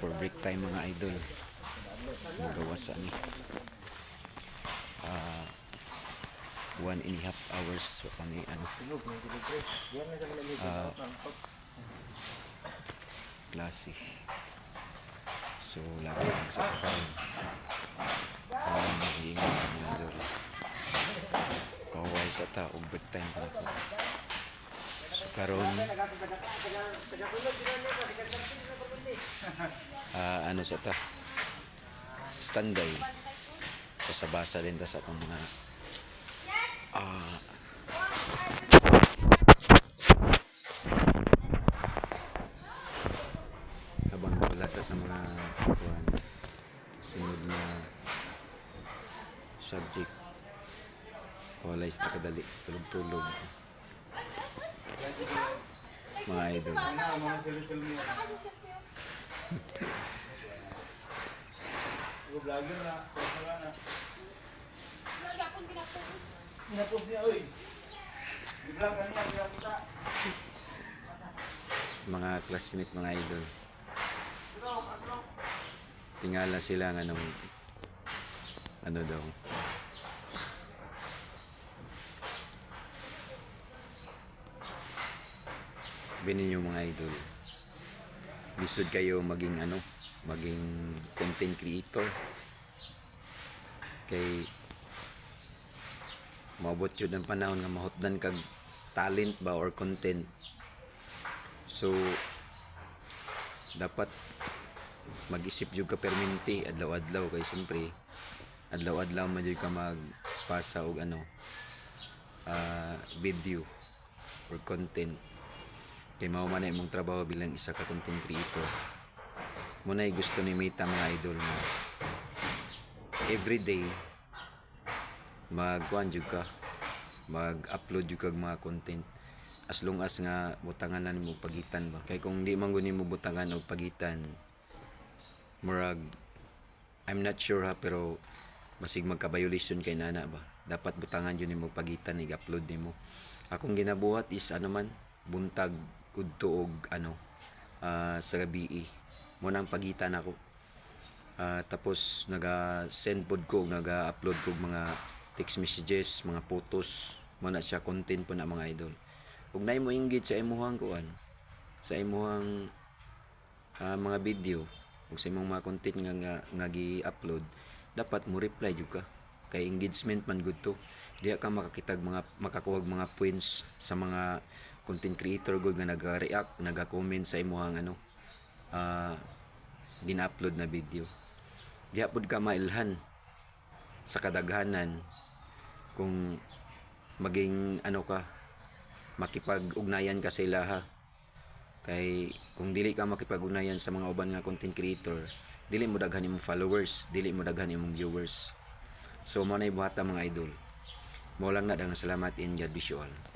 for break time mga idol. Magawa sa ni ah one and a half hours so kami ano? Ah klase. So lagi ang sa takaw ang magiging mga idol. Paway sa ta og break time pa ko. So karon ah ano sa ta? Standby. Pasabasa din ta sa atong mga ah habang wala ta sa mga kuwan, sunod na subject wala is nakadali tulog-tulog mga idol Ako vlogger na, post na na. Nagapon pinapon. Pinapost niya, oy. Di-vlog ka niya, pinapita. mga classmate mga idol tingala sila ng anong ano daw Bini yung mga idol. Lisod kayo maging ano maging content creator. Kay maabot yun ang panahon nga mahutdan kag talent ba or content. So dapat mag-isip jud ka adlaw-adlaw. Kay siyempre adlaw-adlaw man jud ka magpasa og ano ah, video or content kay mao man imong trabaho bilang isa ka content creator. Mo na gusto ni Mita mga idol mo everyday magkuan jud ka mag-upload jud kag mga content. As long as nga butangan na nimo pagitan ba. Kay kung di man guni mo butangan og pagitan murag I'm not sure ha pero masig magka violation kay nana ba. Dapat butangan jud nimo pagitan i-upload nimo. Akong ginabuhat is ano man buntag udto og ano ah, sa gabi mo nang pagitan ako Ah, tapos naga-send pod ko, naga-upload ko mga text messages, mga photos, mo na siya content po na mga idol. Ug na mo engage sa imuhang kuan, sa imuhang ah, mga video, ug sa imong mga content nga nga, nga gi-upload, dapat mo reply jud ka. Kay engagement man gud to. Diya ka makakitag mga makakuha mga points sa mga content creator gud nga naga-react, naga-comment sa imuhang ano ah gina-upload na video. Diha pud ka mailhan sa kadaghanan kung maging ano ka makipag-ugnayan ka sa ilaha kay kung dili ka makipag-ugnayan sa mga uban nga content creator dili mo daghan imong followers dili mo daghan imong viewers. So mo na ibuhata mga idol. Mo lang na daghang salamat in God visual